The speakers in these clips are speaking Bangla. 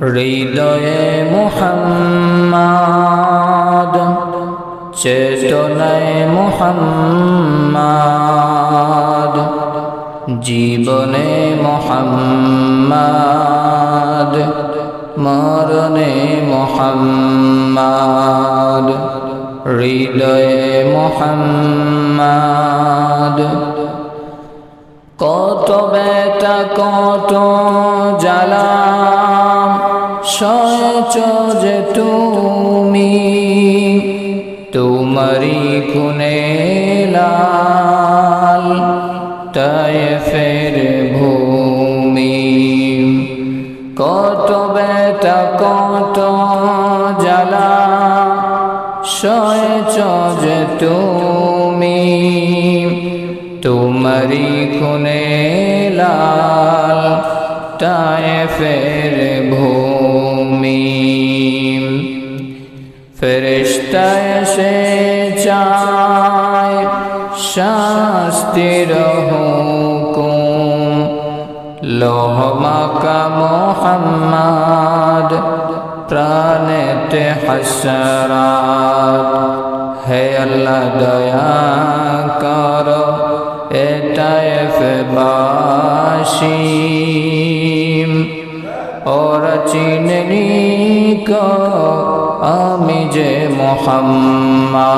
হৃদয়ে মোহাম্মদ চেতনায় মোহাম্মদ জীবনে মোহাম্মদ মরণে মোহাম্মদ হৃদয়ে মোহাম্মদ। কত বেটা কত জ্বালা যে তুমি তোমারি খুনে লাল তাই ফের ভূমি। কত বেটা কত জ্বালা যে তুমি তোমারি খুনে লাল তায় ফের ভূমি। ফেরিস্তা এসে চায় শাস্তির হুকুম। লোহমাকা মোহাম্মদ, প্রাণেতে হাসরাত। হে আল্লাহ, দয়া কর এটায় ফেবাসিম ওরা চিননি আমি যে মোহাম্মদ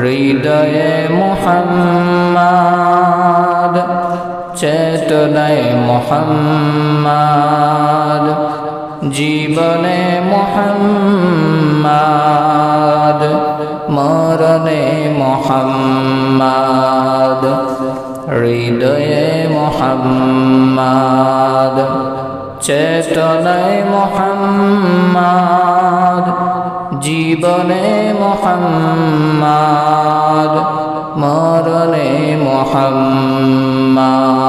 হৃদয়ে মোহাম্মদ চেতনায় মোহাম্মদ জীবনে মোহাম্মদ মরণে মোহাম্মদ হৃদয়ে মোহাম্মদ। চেতনায় মোহাম্মদ জীবনে মোহাম্মদ মরণে মোহাম্মদ।